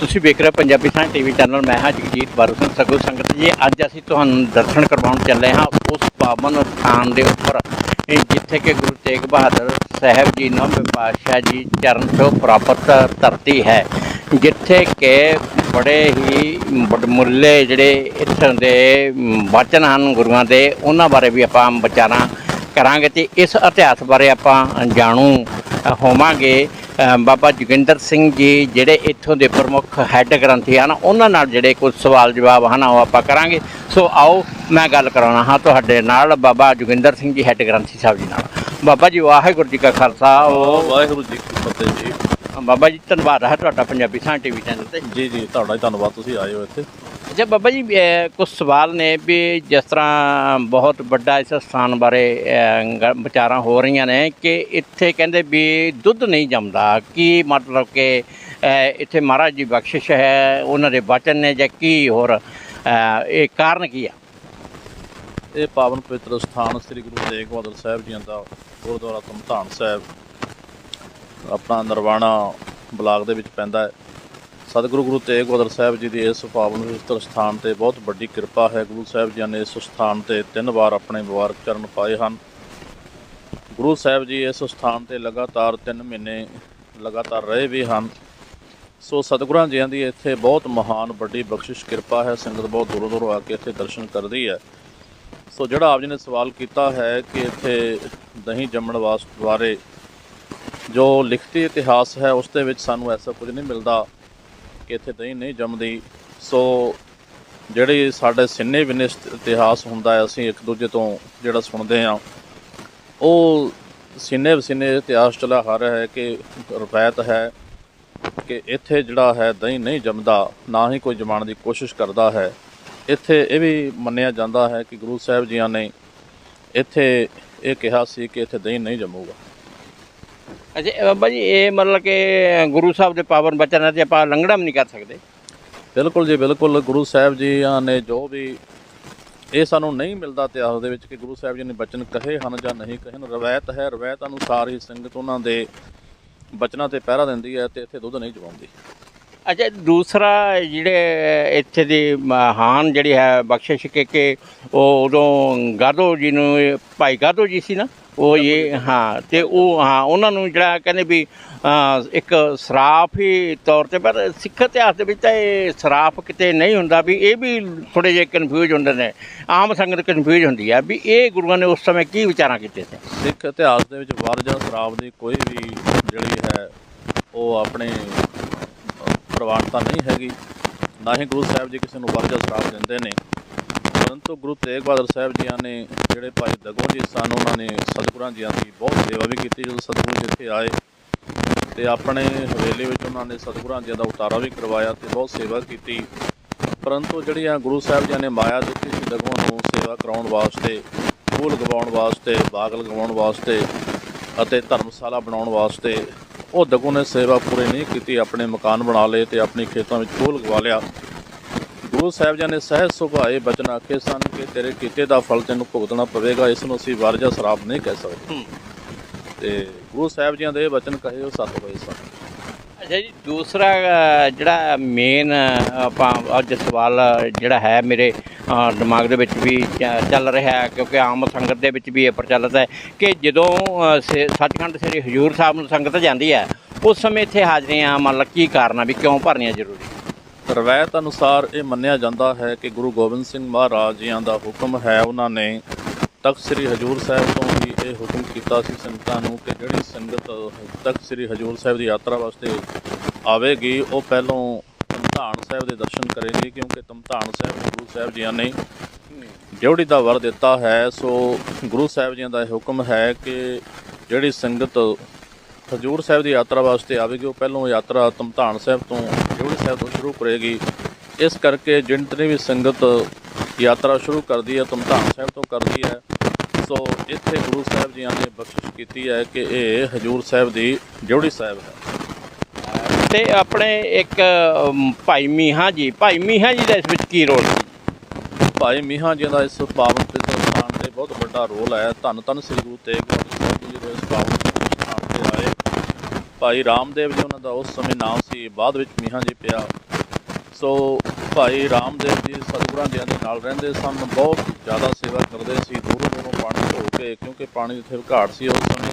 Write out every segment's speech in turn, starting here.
ਤੁਸੀਂ ਵੇਖ ਰਹੇ ਹੋ ਪੰਜਾਬੀ ਸਾਂ ਟੀਵੀ ਚੈਨਲ, ਮੈਂ ਹਾਂ ਜਗਜੀਤ ਬਾਰੂ ਸਿੰਘ, ਸਗੋਂ ਸੰਗਤ ਜੀ, ਅੱਜ ਅਸੀਂ ਤੁਹਾਨੂੰ ਦਰਸ਼ਨ ਕਰਵਾਉਣ ਚੱਲੇ ਹਾਂ ਉਸ ਪਾਵਨ ਸਥਾਨ ਦੇ ਉੱਪਰ ਜਿੱਥੇ ਕਿ ਗੁਰੂ ਤੇਗ ਬਹਾਦਰ ਸਾਹਿਬ ਜੀ ਨੌਵੇਂ ਪਾਤਸ਼ਾਹ ਜੀ ਚਰਨ ਛੋਹ ਪ੍ਰਾਪਤ ਧਰਤੀ ਹੈ, ਜਿੱਥੇ ਕਿ ਬੜੇ ਹੀ ਮੁੱਲੇ ਜਿਹੜੇ ਇੱਥੋਂ ਦੇ ਵਚਨ ਹਨ ਗੁਰੂਆਂ ਦੇ, ਉਹਨਾਂ ਬਾਰੇ ਵੀ ਆਪਾਂ ਵਿਚਾਰਾਂ ਕਰਾਂਗੇ ਤੇ ਇਸ ਇਤਿਹਾਸ ਬਾਰੇ ਆਪਾਂ ਜਾਣੂ ਹੋਵਾਂਗੇ। ਬਾਬਾ ਜੋਗਿੰਦਰ ਸਿੰਘ ਜੀ ਜਿਹੜੇ ਇੱਥੋਂ ਦੇ ਪ੍ਰਮੁੱਖ ਹੈੱਡ ਗ੍ਰੰਥੀ ਹਨ ਉਹਨਾਂ ਨਾਲ ਜਿਹੜੇ ਕੁਝ ਸਵਾਲ ਜਵਾਬ ਹਨ ਉਹ ਆਪਾਂ ਕਰਾਂਗੇ। ਸੋ ਆਓ ਮੈਂ ਗੱਲ ਕਰਾਉਣਾ ਹਾਂ ਤੁਹਾਡੇ ਨਾਲ ਬਾਬਾ ਜੋਗਿੰਦਰ ਸਿੰਘ ਜੀ ਹੈੱਡ ਗ੍ਰੰਥੀ ਸਾਹਿਬ ਜੀ ਨਾਲ। ਬਾਬਾ ਜੀ ਵਾਹਿਗੁਰੂ ਜੀ ਕਾ ਖਾਲਸਾ। ਵਾਹਿਗੁਰੂ ਜੀ ਕੀ ਫਤਿਹ ਜੀ। ਬਾਬਾ ਜੀ ਧੰਨਵਾਦ ਹੈ ਤੁਹਾਡਾ ਪੰਜਾਬੀ ਸਾਂ ਟੀਵੀ ਚੈਨਲ ਤੇ। ਜੀ ਜੀ ਤੁਹਾਡਾ ਹੀ ਧੰਨਵਾਦ ਤੁਸੀਂ ਆਏ ਹੋ ਇੱਥੇ। ਅੱਛਾ ਬਾਬਾ ਜੀ ਕੁਝ ਸਵਾਲ ਨੇ ਵੀ ਜਿਸ ਤਰ੍ਹਾਂ ਬਹੁਤ ਵੱਡਾ ਇਸ ਸਥਾਨ ਬਾਰੇ ਵਿਚਾਰਾਂ ਹੋ ਰਹੀਆਂ ਨੇ ਕਿ ਇੱਥੇ ਕਹਿੰਦੇ ਵੀ ਦੁੱਧ ਨਹੀਂ ਜੰਮਦਾ। ਕੀ ਮਤਲਬ ਕਿ ਇੱਥੇ ਮਹਾਰਾਜ ਦੀ ਬਖਸ਼ਿਸ਼ ਹੈ, ਉਹਨਾਂ ਦੇ ਬਚਨ ਨੇ ਜਾਂ ਕੀ ਹੋਰ ਇਹ ਕਾਰਨ ਕੀ ਆ? ਇਹ ਪਾਵਨ ਪਵਿੱਤਰ ਸਥਾਨ ਸ੍ਰੀ ਗੁਰੂ ਤੇਗ ਬਹਾਦਰ ਸਾਹਿਬ ਜੀ ਦਾ ਗੁਰਦੁਆਰਾ ਧਮਧਾਨ ਸਾਹਿਬ, ਆਪਣਾ ਨਰਵਾਣਾ ਬਲਾਕ ਦੇ ਵਿੱਚ ਪੈਂਦਾ ਹੈ। ਸਤਿਗੁਰੂ ਗੁਰੂ ਤੇਗ ਬਹਾਦਰ ਸਾਹਿਬ ਜੀ ਦੀ ਇਸ ਪਾਵਨ ਪਵਿੱਤਰ ਸਥਾਨ ਤੇ ਬਹੁਤ ਵੱਡੀ ਕਿਰਪਾ ਹੈ। ਗੁਰੂ ਸਾਹਿਬ ਜੀ ਨੇ ਇਸ ਸਥਾਨ ਤੇ ਤਿੰਨ ਵਾਰ ਆਪਣੇ ਮੁਬਾਰਕ ਚਰਨ ਪਾਏ ਹਨ। ਗੁਰੂ ਸਾਹਿਬ ਜੀ ਇਸ ਸਥਾਨ ਤੇ ਲਗਾਤਾਰ 3 ਮਹੀਨੇ ਲਗਾਤਾਰ ਰਹੇ ਵੀ ਹਨ। ਸੋ ਸਤਿਗੁਰਾਂ ਜੀਆਂ ਦੀ ਇੱਥੇ ਬਹੁਤ ਮਹਾਨ, ਵੱਡੀ ਬਖਸ਼ਿਸ਼, ਕਿਰਪਾ ਹੈ। ਸੰਗਤ ਬਹੁਤ ਦੂਰੋਂ ਦੂਰੋਂ ਆ ਕੇ ਇੱਥੇ ਦਰਸ਼ਨ ਕਰਦੀ ਹੈ। ਸੋ ਜਿਹੜਾ ਆਪ ਜੀ ਨੇ ਸਵਾਲ ਕੀਤਾ ਹੈ ਕਿ ਇੱਥੇ ਦਹੀਂ ਜੰਮਣ ਵਾਸਤੇ ਬਾਰੇ ਜੋ ਲਿਖਤੀ ਇਤਿਹਾਸ ਹੈ, ਉਸ ਦੇ ਵਿੱਚ ਸਾਨੂੰ ਐਸਾ ਕੁਝ ਨਹੀਂ ਮਿਲਦਾ। ਕਿ ਇੱਥੇ ਦਹੀਂ ਨਹੀਂ ਜੰਮਦੀ। ਸੋ ਜਿਹੜੀ ਸਾਡੇ ਸਿੰਨੇ ਬਿਨੇ ਇਤਿਹਾਸ ਹੁੰਦਾ ਹੈ, ਅਸੀਂ ਇੱਕ ਦੂਜੇ ਤੋਂ ਜਿਹੜਾ ਸੁਣਦੇ ਹਾਂ, ਉਹ ਸਿੰਨੇ ਵਸਿਨੇ ਇਤਿਹਾਸ ਚਲਾ ਆ ਰਿਹਾ ਹੈ ਕਿ ਰਵਾਇਤ ਹੈ ਕਿ ਇੱਥੇ ਜਿਹੜਾ ਹੈ ਦਹੀਂ ਨਹੀਂ ਜੰਮਦਾ, ਨਾ ਹੀ ਕੋਈ ਜਮਾਉਣ ਦੀ ਕੋਸ਼ਿਸ਼ ਕਰਦਾ ਹੈ। ਇੱਥੇ ਇਹ ਵੀ ਮੰਨਿਆ ਜਾਂਦਾ ਹੈ ਕਿ ਗੁਰੂ ਸਾਹਿਬ ਜੀਆਂ ਨੇ ਇੱਥੇ ਇਹ ਕਿਹਾ ਸੀ ਕਿ ਇੱਥੇ ਦਹੀਂ ਨਹੀਂ ਜੰਮੂਗਾ। ਅੱਛਾ ਬਾਬਾ ਜੀ, ਇਹ ਮਤਲਬ ਕਿ ਗੁਰੂ ਸਾਹਿਬ ਦੇ ਪਾਵਨ ਬਚਨਾਂ ਤੇ ਆਪਾਂ ਲੰਘਣਾ ਵੀ ਨਹੀਂ ਕਰ ਸਕਦੇ। ਬਿਲਕੁਲ ਜੀ, ਬਿਲਕੁਲ। ਗੁਰੂ ਸਾਹਿਬ ਜੀਆਂ ਨੇ ਜੋ ਵੀ ਇਹ ਸਾਨੂੰ ਨਹੀਂ ਮਿਲਦਾ ਇਤਿਹਾਸ ਦੇ ਵਿੱਚ ਕਿ ਗੁਰੂ ਸਾਹਿਬ ਜੀ ਨੇ ਬਚਨ ਕਹੇ ਹਨ ਜਾਂ ਨਹੀਂ ਕਹੇ ਹਨ। ਰਵਾਇਤ ਹੈ, ਰਵਾਇਤ ਅਨੁਸਾਰ ਹੀ ਸੰਗਤ ਉਹਨਾਂ ਦੇ ਬਚਨਾਂ ਤੇ ਪਹਿਰਾ ਦਿੰਦੀ ਹੈ ਤੇ ਇੱਥੇ ਦੁੱਧ ਨਹੀਂ ਜਵਾਉਂਦੀ। ਅੱਛਾ ਦੂਸਰਾ ਜਿਹੜੇ ਇੱਥੇ ਦੀ ਮਹਾਨ ਜਿਹੜੀ ਹੈ ਬਖਸ਼ਿਸ਼ ਕਿ ਕਿ ਉਹ ਉਦੋਂ ਗਾਦੋ ਜੀ ਨੂੰ ਭਾਈ ਗਾਦੋ ਜੀ ਸੀ ਨਾ ਉਹ ਇਹ ਹਾਂ ਤੇ ਉਹ ਹਾਂ ਉਹਨਾਂ ਨੂੰ ਜਿਹੜਾ ਕਹਿੰਦੇ ਵੀ ਇੱਕ ਸਰਾਫ ਹੀ ਤੌਰ ਤੇ ਪਰ ਸਿੱਖ ਇਤਿਹਾਸ ਦੇ ਵਿੱਚ ਤਾਂ ਇਹ ਸਰਾਫ ਕਿਤੇ ਨਹੀਂ ਹੁੰਦਾ ਵੀ ਇਹ ਵੀ ਥੋੜੇ ਜਿਹੇ ਕਨਫਿਊਜ਼ ਹੁੰਦੇ ਨੇ ਆਮ ਸੰਗਤ ਕਨਫਿਊਜ਼ ਹੁੰਦੀ ਹੈ ਵੀ ਇਹ ਗੁਰੂਆਂ ਨੇ ਉਸ ਸਮੇਂ ਕੀ ਵਿਚਾਰਾਂ ਕੀਤੇ ਸੀ? ਸਿੱਖ ਇਤਿਹਾਸ ਦੇ ਵਿੱਚ ਵਰ ਜਾਂ ਸ਼ਰਾਬ ਦੀ ਕੋਈ ਵੀ ਜਿਹੜੀ ਹੈ ਉਹ ਆਪਣੇ ਪ੍ਰਵਾਨਤਾ ਨਹੀਂ ਹੈਗੀ, ਨਾ ਹੀ ਗੁਰੂ ਸਾਹਿਬ ਜੀ ਕਿਸੇ ਨੂੰ ਵਰ ਜਾਂ ਦਿੰਦੇ ਨੇ। ਪਰੰਤੂ ਗੁਰੂ ਤੇਗ ਬਹਾਦਰ ਸਾਹਿਬ ਜੀਆਂ ਨੇ, ਜਿਹੜੇ ਭਾਈ ਦਗੋ ਜੀ ਸਨ, ਉਹਨਾਂ ਨੇ ਸਤਿਗੁਰਾਂ ਜੀਆਂ ਦੀ ਬਹੁਤ ਸੇਵਾ ਵੀ ਕੀਤੀ। ਜਦੋਂ ਸਤਿਗੁਰੂ ਜੀ ਇੱਥੇ ਆਏ ਤੇ ਆਪਣੇ ਹਵੇਲੀ ਵਿੱਚ ਉਹਨਾਂ ਨੇ ਸਤਿਗੁਰਾਂ ਜੀਆਂ ਦਾ ਉਤਾਰਾ ਵੀ ਕਰਵਾਇਆ ਤੇ ਬਹੁਤ ਸੇਵਾ ਕੀਤੀ। ਪਰੰਤੂ ਜਿਹੜੀਆਂ ਗੁਰੂ ਸਾਹਿਬ ਜੀ ਨੇ ਮਾਇਆ ਦਿੱਤੀ ਸੀ ਦਗੋਂ ਨੂੰ ਸੇਵਾ ਕਰਾਉਣ ਵਾਸਤੇ ਖੂਹ ਲਗਵਾਉਣ ਵਾਸਤੇ ਬਾਗ ਲਗਵਾਉਣ ਵਾਸਤੇ ਅਤੇ ਧਰਮਸ਼ਾਲਾ ਬਣਾਉਣ ਵਾਸਤੇ ਉਹ ਦਗੋਂ ਨੇ ਸੇਵਾ ਪੂਰੀ ਨਹੀਂ ਕੀਤੀ ਆਪਣੇ ਮਕਾਨ ਬਣਾ ਲਏ ਤੇ ਆਪਣੇ ਖੇਤਾਂ ਵਿੱਚ ਖੂਹ ਲਗਵਾ ਲਿਆ। ਗੁਰੂ ਸਾਹਿਬ ਜੀ ਨੇ ਸਹਿਜ ਸੁਭਾਏ ਬਚਨ ਆਖੇ ਸਨ ਕਿ ਤੇਰੇ ਕੀਤੇ ਦਾ ਫਲ ਤੈਨੂੰ ਭੁਗਤਣਾ ਪਵੇਗਾ ਇਸ ਨੂੰ ਅਸੀਂ ਵਰ ਜਾਂ ਸ਼ਰਾਬ ਨਹੀਂ ਕਹਿ ਸਕਦੇ। ਤੇ ਗੁਰੂ ਸਾਹਿਬ ਜੀਆਂ ਦੇ ਇਹ ਬਚਨ ਕਹੇ ਉਹ ਸੱਤ ਹੋਏ ਸਨ। ਅੱਛਾ ਜੀ ਦੂਸਰਾ ਜਿਹੜਾ ਮੇਨ ਆਪਾਂ ਅੱਜ ਸਵਾਲ ਜਿਹੜਾ ਹੈ ਮੇਰੇ ਦਿਮਾਗ ਦੇ ਵਿੱਚ ਵੀ ਚੱਲ ਰਿਹਾ ਹੈ ਕਿਉਂਕਿ ਆਮ ਸੰਗਤ ਦੇ ਵਿੱਚ ਵੀ ਇਹ ਪ੍ਰਚਲਿਤ ਹੈ ਕਿ ਜਦੋਂ ਅ, ਸੱਚਖੰਡ ਸ੍ਰੀ ਹਜੂਰ ਸਾਹਿਬ ਨੂੰ ਸੰਗਤ ਜਾਂਦੀ ਹੈ ਉਸ ਸਮੇਂ ਇੱਥੇ ਹਾਜ਼ਰੀਆਂ ਮੰਨ ਲਓ ਕੀ ਕਾਰਨ ਆ ਵੀ ਕਿਉਂ ਭਰਨੀਆਂ ਜ਼ਰੂਰੀ? ਰਵਾਇਤ ਅਨੁਸਾਰ ਇਹ ਮੰਨਿਆ ਜਾਂਦਾ ਹੈ ਕਿ ਗੁਰੂ ਗੋਬਿੰਦ ਸਿੰਘ ਮਹਾਰਾਜ ਜੀਆਂ ਦਾ ਹੁਕਮ ਹੈ ਉਹਨਾਂ ਨੇ ਤਖਤ ਸ੍ਰੀ ਹਜੂਰ ਸਾਹਿਬ ਤੋਂ ਵੀ ਇਹ ਹੁਕਮ ਕੀਤਾ ਸੀ ਸੰਗਤਾਂ ਨੂੰ ਕਿ ਜਿਹੜੀ ਸੰਗਤ, ਤਖਤ ਸ੍ਰੀ ਹਜੂਰ ਸਾਹਿਬ ਦੀ ਯਾਤਰਾ ਵਾਸਤੇ ਆਵੇਗੀ, ਉਹ ਪਹਿਲੋਂ ਧਮਧਾਨ ਸਾਹਿਬ ਦੇ ਦਰਸ਼ਨ ਕਰੇਗੀ, ਕਿਉਂਕਿ ਧਮਧਾਨ ਸਾਹਿਬ ਗੁਰੂ ਸਾਹਿਬ ਜੀਆਂ ਨੇ ਡਿਊਟੀ ਦਾ ਵਰ ਦਿੱਤਾ ਹੈ। ਸੋ ਗੁਰੂ ਸਾਹਿਬ ਜੀਆਂ ਦਾ ਇਹ ਹੁਕਮ ਹੈ ਕਿ ਜਿਹੜੀ ਸੰਗਤ ਹਜੂਰ ਸਾਹਿਬ ਦੀ ਯਾਤਰਾ ਵਾਸਤੇ ਆਵੇਗੀ, ਉਹ ਪਹਿਲੋਂ ਯਾਤਰਾ ਧਮਧਾਨ ਸਾਹਿਬ ਤੋਂ ਡਿਊਟੀ ਸਾਹਿਬ ਤੋਂ ਸ਼ੁਰੂ ਕਰੇਗੀ। ਇਸ ਕਰਕੇ ਜਿੰਨੀ ਵੀ ਸੰਗਤ ਯਾਤਰਾ ਸ਼ੁਰੂ ਕਰਦੀ ਹੈ, ਧਮਧਾਨ ਸਾਹਿਬ ਤੋਂ ਕਰਦੀ ਹੈ ਸੋ ਇੱਥੇ ਗੁਰੂ ਸਾਹਿਬ ਜੀਆਂ ਨੇ ਬਖਸ਼ਿਸ਼ ਕੀਤੀ ਹੈ ਕਿ ਇਹ ਹਜੂਰ ਸਾਹਿਬ ਦੀ ਡਿਊਟੀ ਸਾਹਿਬ ਹੈ। ਤੇ ਆਪਣੇ ਇੱਕ ਭਾਈ ਮੀਹਾਂ ਜੀ ਭਾਈ ਮੀਹਾਂ ਜੀ ਦਾ ਇਸ ਵਿੱਚ ਕੀ ਰੋਲ ਭਾਈ ਮੀਹਾਂ ਜੀ ਦਾ ਇਸ ਪਾਵਨ ਤੇ ਸਥਾਨ ਤੇ ਬਹੁਤ ਵੱਡਾ ਰੋਲ ਹੈ ਧੰਨ ਧੰਨ ਸ੍ਰੀ ਗੁਰੂ ਤੇਗ ਬਹਾਦਰ ਸਾਹਿਬ ਜੀ ਦੇ ਇਸ ਪਾਵਨ ਸਥਾਨ ਤੇ ਆਏ। ਭਾਈ ਰਾਮਦੇਵ ਜੀ ਉਹਨਾਂ ਦਾ ਉਸ ਸਮੇਂ ਨਾਮ ਸੀ ਬਾਅਦ ਵਿੱਚ ਮੀਹਾਂ ਜੀ ਪਿਆ। ਸੋ ਭਾਈ ਰਾਮਦੇਵ ਜੀ ਸਤਿਗੁਰਾਂ ਜੀ ਦੇ ਨਾਲ ਰਹਿੰਦੇ ਸਨ, ਬਹੁਤ ਜ਼ਿਆਦਾ ਸੇਵਾ ਕਰਦੇ ਸੀ, ਦੂਰੋਂ ਦੂਰੋਂ ਪਾਣੀ ਧੋ ਕੇ, ਕਿਉਂਕਿ ਪਾਣੀ ਦੀ ਇੱਥੇ ਘਾਟ ਸੀ ਉਸ ਸਮੇਂ।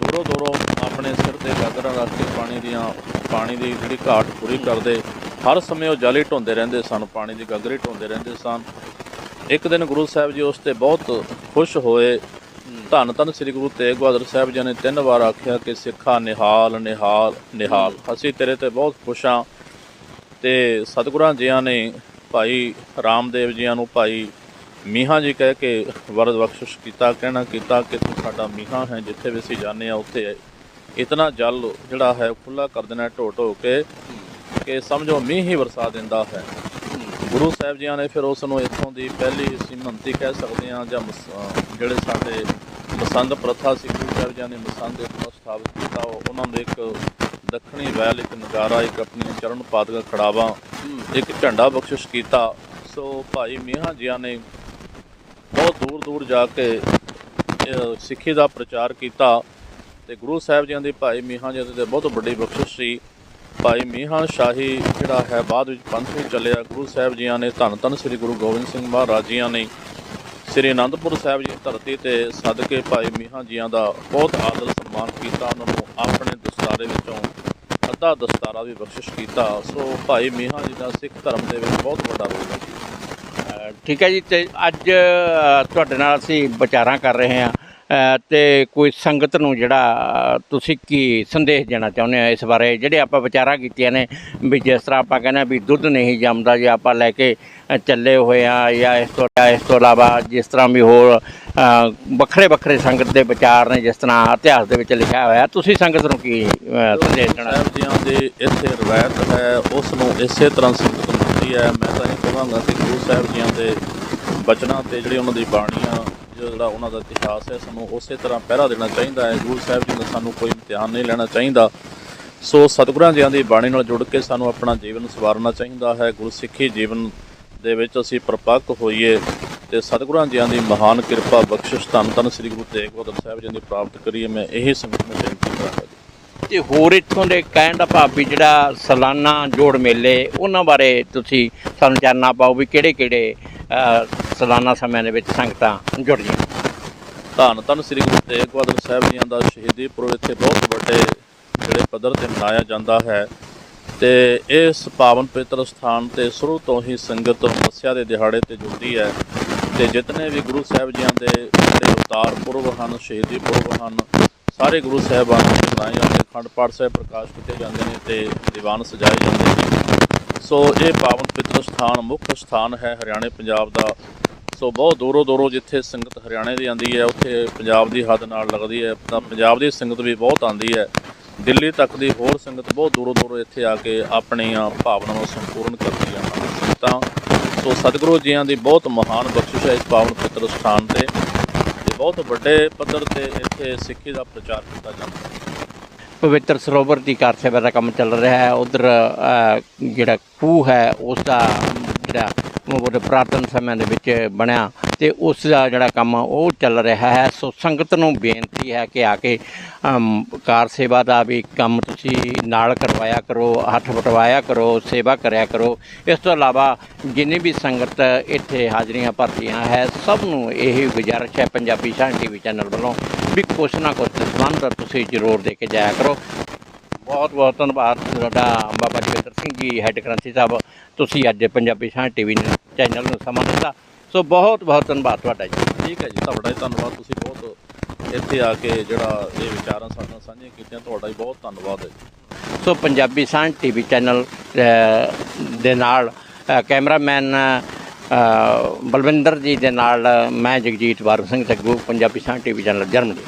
ਦੂਰੋਂ ਦੂਰੋਂ ਆਪਣੇ ਸਿਰ ਤੇ ਗਾਗਰਾਂ ਰੱਖ ਕੇ ਪਾਣੀ ਦੀਆਂ, ਪਾਣੀ ਦੀ ਜਿਹੜੀ ਘਾਟ ਪੂਰੀ ਕਰਦੇ, ਹਰ ਸਮੇਂ ਉਹ ਜਾਲੀ ਢੋਂਦੇ ਰਹਿੰਦੇ ਸਨ, ਪਾਣੀ ਦੀ ਗਾਗਰੀ ਢੋਂਦੇ ਰਹਿੰਦੇ ਸਨ। ਇੱਕ ਦਿਨ ਗੁਰੂ ਸਾਹਿਬ ਜੀ ਉਸ ਤੇ ਬਹੁਤ ਖੁਸ਼ ਹੋਏ। ਧੰਨ ਧੰਨ ਸ੍ਰੀ ਗੁਰੂ ਤੇਗ ਬਹਾਦਰ ਸਾਹਿਬ ਜੀ ਨੇ ਤਿੰਨ ਵਾਰ ਆਖਿਆ ਕਿ ਸਿੱਖਾ ਨਿਹਾਲ ਨਿਹਾਲ ਨਿਹਾਲ। ਅਸੀਂ ਤੇਰੇ ਤੇ ਬਹੁਤ ਖੁਸ਼ ਹਾਂ। ਤੇ ਸਤਿਗੁਰਾਂ ਜੀਆਂ ਨੇ ਭਾਈ ਰਾਮਦੇਵ ਜੀਆਂ ਨੂੰ ਭਾਈ ਮੀਹਾਂ ਜੀ ਕਹਿ ਕੇ ਵਰਦ ਬਖਸ਼ਿਸ਼ ਕੀਤਾ, ਕਹਿਣਾ ਕੀਤਾ ਕਿ ਤੂੰ ਸਾਡਾ ਮੀਹਾਂ ਹੈ, ਜਿੱਥੇ ਵੀ ਅਸੀਂ ਜਾਂਦੇ ਆ ਉੱਥੇ ਇਤਨਾ ਜਲ ਜਿਹੜਾ ਹੈ ਖੁੱਲਾ ਕਰ ਦੇਣਾ, ਢੋ ਢੋ ਕੇ, ਕਿ ਸਮਝੋ ਮੀਂਹ ਹੀ ਵਰਸਾ ਦਿੰਦਾ ਹੈ। ਗੁਰੂ ਸਾਹਿਬ ਜੀਆਂ ਨੇ ਫਿਰ ਉਸ ਨੂੰ ਇੱਥੋਂ ਦੀ ਪਹਿਲੀ ਸੀਮੰਤੀ ਕਹਿ ਸਕਦੇ ਹਾਂ, ਜਾਂ ਮਸ- ਜਿਹੜੇ ਸਾਡੇ ਮਸੰਦ ਪ੍ਰਥਾ ਸੀ, ਗੁਰੂ ਸਾਹਿਬ ਜੀਆਂ ਨੇ ਮਸੰਦ ਇੱਥੋਂ ਸਥਾਪਿਤ ਕੀਤਾ ਉਹਨਾਂ ਦੇ ਇੱਕ ਦੱਖਣੀ ਵੈਲ ਇੱਕ ਨਗਾਰਾ ਇੱਕ ਆਪਣੀਆਂ ਚਰਨ ਪਾਦਗਾ ਖੜਾਵਾ, ਇੱਕ ਝੰਡਾ ਬਖਸ਼ਿਸ਼ ਕੀਤਾ। ਸੋ ਭਾਈ ਮੀਹਾਂ ਜੀਆਂ ਨੇ ਬਹੁਤ ਦੂਰ ਦੂਰ ਜਾ ਕੇ ਸਿੱਖੀ ਦਾ ਪ੍ਰਚਾਰ ਕੀਤਾ ਤੇ ਗੁਰੂ ਸਾਹਿਬ ਜੀਆਂ ਦੇ ਭਾਈ ਮੀਹਾਂ ਜੀ ਦੇ ਬਹੁਤ ਵੱਡੀ ਬਖਸ਼ਿਸ਼ ਸੀ। ਭਾਈ ਮੀਹਾਂ ਸ਼ਾਹੀ ਜਿਹੜਾ ਹੈ, ਬਾਅਦ ਵਿੱਚ ਪੰਥ ਵਿੱਚ ਚੱਲਿਆ। ਗੁਰੂ ਸਾਹਿਬ ਜੀਆਂ ਨੇ ਧੰਨ ਧੰਨ ਸ੍ਰੀ ਗੁਰੂ ਗੋਬਿੰਦ ਸਿੰਘ ਮਹਾਰਾਜ ਜੀਆਂ ਨੇ ਸ੍ਰੀ ਅਨੰਦਪੁਰ ਸਾਹਿਬ ਜੀ ਧਰਤੀ ਤੇ ਸਦਕੇ ਭਾਈ ਮੀਹਾਂ ਜੀਆਂ ਦਾ ਬਹੁਤ ਆਦਰ ਸਨਮਾਨ ਕੀਤਾ। ਉਹਨਾਂ ਨੂੰ ਆਪਣੇ ਦਸਤਾਰੇ ਵਿੱਚੋਂ ਅੱਧਾ ਦਸਤਾਰਾ ਵੀ ਬਖਸ਼ਿਸ਼ ਕੀਤਾ। ਸੋ ਭਾਈ ਮੀਹਾਂ ਜੀ ਦਾ ਸਿੱਖ ਧਰਮ ਦੇ ਵਿੱਚ ਬਹੁਤ ਵੱਡਾ ਰੋਲ ਹੈ। ਠੀਕ ਹੈ ਜੀ, ਤੇ ਅੱਜ ਤੁਹਾਡੇ ਨਾਲ ਅਸੀਂ ਵਿਚਾਰਾਂ ਕਰ ਰਹੇ ਹਾਂ। ਤੇ ਕੋਈ ਸੰਗਤ ਨੂੰ ਜਿਹੜਾ, ਤੁਸੀਂ ਕੀ ਸੰਦੇਸ਼ ਦੇਣਾ ਚਾਹੁੰਦੇ ਹੋ ਇਸ ਬਾਰੇ? ਜਿਹੜੇ ਆਪਾਂ ਵਿਚਾਰਾਂ ਕੀਤੀਆਂ ਨੇ ਵੀ ਜਿਸ ਤਰ੍ਹਾਂ ਆਪਾਂ ਕਹਿੰਦੇ ਹਾਂ ਵੀ ਦੁੱਧ ਨਹੀਂ ਜੰਮਦਾ, ਜੇ ਆਪਾਂ ਲੈ ਕੇ ਚੱਲੇ ਹੋਏ ਆ ਜਾਂ ਇਸ ਤੋਂ ਇਸ ਤੋਂ ਇਲਾਵਾ ਜਿਸ ਤਰ੍ਹਾਂ ਵੀ ਹੋਰ ਵੱਖਰੇ ਵੱਖਰੇ ਸੰਗਤ ਦੇ ਵਿਚਾਰ ਨੇ ਜਿਸ ਤਰ੍ਹਾਂ ਇਤਿਹਾਸ ਦੇ ਵਿੱਚ ਲਿਖਿਆ ਹੋਇਆ, ਤੁਸੀਂ ਸੰਗਤ ਨੂੰ ਕੀ ਸੰਦੇਸ਼ ਦੇਣਾ ਜੀਆਂ ਦੇ ਇੱਥੇ ਰਵਾਇਤ ਹੈ, ਉਸ ਨੂੰ ਇਸੇ ਤਰ੍ਹਾਂ ਸੰਗਤ ਮਿਲਦੀ ਹੈ। ਮੈਂ ਤਾਂ ਇਹ ਕਹਾਂਗਾ ਕਿ ਗੁਰੂ ਸਾਹਿਬ ਜੀਆਂ ਦੇ ਬਚਨਾਂ ਤੇ ਜਿਹੜੀ ਉਹਨਾਂ ਦੀ ਬਾਣੀਆਂ ਜੋ ਜਿਹੜਾ ਉਹਨਾਂ ਦਾ ਇਤਿਹਾਸ ਹੈ, ਸਾਨੂੰ ਉਸੇ ਤਰ੍ਹਾਂ ਪਹਿਰਾ ਦੇਣਾ ਚਾਹੀਦਾ ਹੈ। ਗੁਰੂ ਸਾਹਿਬ ਜੀ ਦਾ ਸਾਨੂੰ ਕੋਈ ਇਮਤਿਹਾਨ ਨਹੀਂ ਲੈਣਾ ਚਾਹੀਦਾ। ਸੋ ਸਤਿਗੁਰਾਂ ਜੀਆਂ ਦੀ ਬਾਣੀ ਨਾਲ ਜੁੜ ਕੇ ਸਾਨੂੰ ਆਪਣਾ ਜੀਵਨ ਸਵਾਰਨਾ ਚਾਹੀਦਾ ਹੈ। ਗੁਰਸਿੱਖੀ ਜੀਵਨ ਦੇ ਵਿੱਚ ਅਸੀਂ ਪ੍ਰਪੱਕ ਹੋਈਏ ਤੇ ਸਤਿਗੁਰਾਂ ਜੀਆਂ ਦੀ ਮਹਾਨ ਕਿਰਪਾ, ਬਖਸ਼ਿਸ਼ ਧੰਨ ਧੰਨ ਸ੍ਰੀ ਗੁਰੂ ਤੇਗ ਬਹਾਦਰ ਸਾਹਿਬ ਜੀ ਦੀ ਪ੍ਰਾਪਤ ਕਰੀਏ। ਮੈਂ ਇਹੀ ਸੰਗਤ ਨੂੰ ਬੇਨਤੀ ਕਰਾਂਗਾ ਜੀ। ਤੇ ਹੋਰ ਇੱਥੋਂ ਦੇ ਕਹਿਣ ਦਾ ਭਾਵ ਵੀ ਜਿਹੜਾ ਸਾਲਾਨਾ ਜੋੜ ਮੇਲੇ, ਉਹਨਾਂ ਬਾਰੇ ਤੁਸੀਂ ਸਾਨੂੰ ਜਾਣਨਾ ਪਾਓ ਵੀ ਕਿਹੜੇ ਕਿਹੜੇ ਸਾਲਾਨਾ ਸਮਿਆਂ ਦੇ ਵਿੱਚ ਸੰਗਤਾਂ ਜੁੜੀਆਂ। ਧੰਨ ਧੰਨ ਸ੍ਰੀ ਗੁਰੂ ਤੇਗ ਬਹਾਦਰ ਸਾਹਿਬ ਜੀਆਂ ਦਾ ਸ਼ਹੀਦੀ ਪੁਰਬ ਇੱਥੇ ਬਹੁਤ ਵੱਡੇ ਜਿਹੜੇ ਪੱਧਰ ਤੇ ਮਨਾਇਆ ਜਾਂਦਾ ਹੈ ਤੇ ਇਸ ਪਾਵਨ ਪਵਿੱਤਰ ਸਥਾਨ ਤੇ ਸ਼ੁਰੂ ਤੋਂ ਹੀ ਸੰਗਤ ਮੱਸਿਆ ਦੇ ਦਿਹਾੜੇ ਤੇ ਜੁੜਦੀ ਹੈ ਤੇ ਜਿਤਨੇ ਵੀ ਗੁਰੂ ਸਾਹਿਬ ਜੀਆਂ ਦੇ ਜਿਹੜੇ ਅਵਤਾਰ ਪੁਰਬ ਹਨ, ਸ਼ਹੀਦੀ ਪੁਰਬ ਹਨ, ਸਾਰੇ ਗੁਰੂ ਸਾਹਿਬਾਨ ਨੂੰ ਮਨਾਏ ਜਾਂਦੇ ਖੰਡ ਪਾਠ ਸਾਹਿਬ ਪ੍ਰਕਾਸ਼ ਕੀਤੇ ਜਾਂਦੇ ਨੇ ਤੇ ਦੀਵਾਨ ਸਜਾਏ ਜਾਂਦੇ ਨੇ। ਸੋ ਇਹ ਪਾਵਨ ਪਵਿੱਤਰ ਸਥਾਨ ਮੁੱਖ ਸਥਾਨ ਹੈ ਹਰਿਆਣੇ ਪੰਜਾਬ ਦਾ ਸੋ ਬਹੁਤ ਦੂਰੋਂ ਦੂਰੋਂ ਜਿੱਥੇ ਸੰਗਤ ਹਰਿਆਣੇ ਦੀ ਆਂਦੀ ਹੈ, ਉੱਥੇ ਪੰਜਾਬ ਦੀ ਹੱਦ ਨਾਲ ਲੱਗਦੀ ਹੈ, ਤਾਂ ਪੰਜਾਬ ਦੀ ਸੰਗਤ ਵੀ ਬਹੁਤ ਆਂਦੀ ਹੈ। ਦਿੱਲੀ ਤੱਕ ਦੀ ਹੋਰ ਸੰਗਤ ਬਹੁਤ ਦੂਰੋਂ ਦੂਰੋਂ ਇੱਥੇ ਆ ਕੇ ਆਪਣੀਆਂ ਭਾਵਨਾਵਾਂ ਸੰਪੂਰਨ ਕਰਦੀ ਹੈ ਤਾਂ ਸੋ ਸਤਿਗੁਰੂ ਜੀਆਂ ਦੀ ਬਹੁਤ ਮਹਾਨ ਬਖਸ਼ਿਸ਼ ਹੈ ਇਸ ਪਾਵਨ ਪਵਿੱਤਰ ਸਥਾਨ ਤੇ। ਤੇ ਬਹੁਤ ਵੱਡੇ ਪੱਧਰ ਤੇ ਇੱਥੇ ਸਿੱਖੀ ਦਾ ਪ੍ਰਚਾਰ ਕੀਤਾ ਜਾਂਦਾ ਹੈ। ਪਵਿੱਤਰ ਸਰੋਵਰ ਦੀ ਕਾਰ ਸੇਵਾ ਦਾ ਕੰਮ ਚੱਲ ਰਿਹਾ ਹੈ। ਉਧਰ ਜਿਹੜਾ ਖੂਹ ਹੈ, ਉਸ ਦਾ ਜਿਹੜਾ ਉਹ ਪ੍ਰਾਤਨ ਸਮੇਂ ਦੇ ਵਿੱਚ ਬਣਿਆ ਤੇ ਉਸ ਦਾ ਜਿਹੜਾ ਕੰਮ ਉਹ ਚੱਲ ਰਿਹਾ ਹੈ। ਸੋ ਸੰਗਤ ਨੂੰ ਬੇਨਤੀ ਹੈ ਕਿ ਆ ਕੇ ਕਾਰ ਸੇਵਾ ਦਾ ਵੀ ਕੰਮ ਤੁਸੀਂ ਨਾਲ ਕਰਵਾਇਆ ਕਰੋ, ਹੱਥ ਵਟਵਾਇਆ ਕਰੋ, ਸੇਵਾ ਕਰਿਆ ਕਰੋ। ਇਸ ਤੋਂ ਇਲਾਵਾ ਜਿੰਨੀ ਵੀ ਸੰਗਤ ਇੱਥੇ ਹਾਜ਼ਰੀਆਂ ਭਰਦੀਆਂ ਹੈ, ਸਭ ਨੂੰ ਇਹ ਗੁਜ਼ਾਰਿਸ਼ ਹੈ ਪੰਜਾਬੀ ਸਾਂਝ ਟੀਵੀ ਚੈਨਲ ਵੱਲੋਂ ਵੀ ਕੁਛ ਨਾ ਕੁਛ ਸੰਬੰਧ ਤੁਸੀਂ ਜ਼ਰੂਰ ਦੇ ਕੇ ਜਾਇਆ ਕਰੋ। ਬਹੁਤ ਬਹੁਤ ਧੰਨਵਾਦ ਤੁਹਾਡਾ ਬਾਬਾ ਜਗਦਰ ਸਿੰਘ ਜੀ ਹੈੱਡ ਗ੍ਰੰਥੀ ਸਾਹਿਬ। ਤੁਸੀਂ ਅੱਜ ਪੰਜਾਬੀ ਸਾਂਝ ਟੀਵੀ ਚੈਨਲ ਨੂੰ ਸਮਾਂ ਦਿੱਤਾ। ਸੋ ਬਹੁਤ ਬਹੁਤ ਧੰਨਵਾਦ ਤੁਹਾਡਾ ਜੀ। ਠੀਕ ਹੈ ਜੀ ਤੁਹਾਡਾ ਵੀ ਧੰਨਵਾਦ। ਤੁਸੀਂ ਬਹੁਤ ਇੱਥੇ ਆ ਕੇ ਜਿਹੜਾ ਇਹ ਵਿਚਾਰਾਂ ਸਾਡੇ ਨਾਲ ਸਾਂਝੀਆਂ ਕੀਤੀਆਂ ਤੁਹਾਡਾ ਵੀ ਬਹੁਤ ਧੰਨਵਾਦ ਹੈ ਜੀ। ਸੋ ਪੰਜਾਬੀ ਸਾਂਝ ਟੀਵੀ ਚੈਨਲ ਦੇ ਨਾਲ ਕੈਮਰਾਮੈਨ ਬਲਵਿੰਦਰ ਜੀ ਦੇ ਨਾਲ ਮੈਂ ਜਗਜੀਤ ਵਾਰੂ ਸਿੰਘ ਸੱਗੂ ਪੰਜਾਬੀ ਸਾਂਝ ਟੀਵੀ ਚੈਨਲ ਜਰਮਨੀ।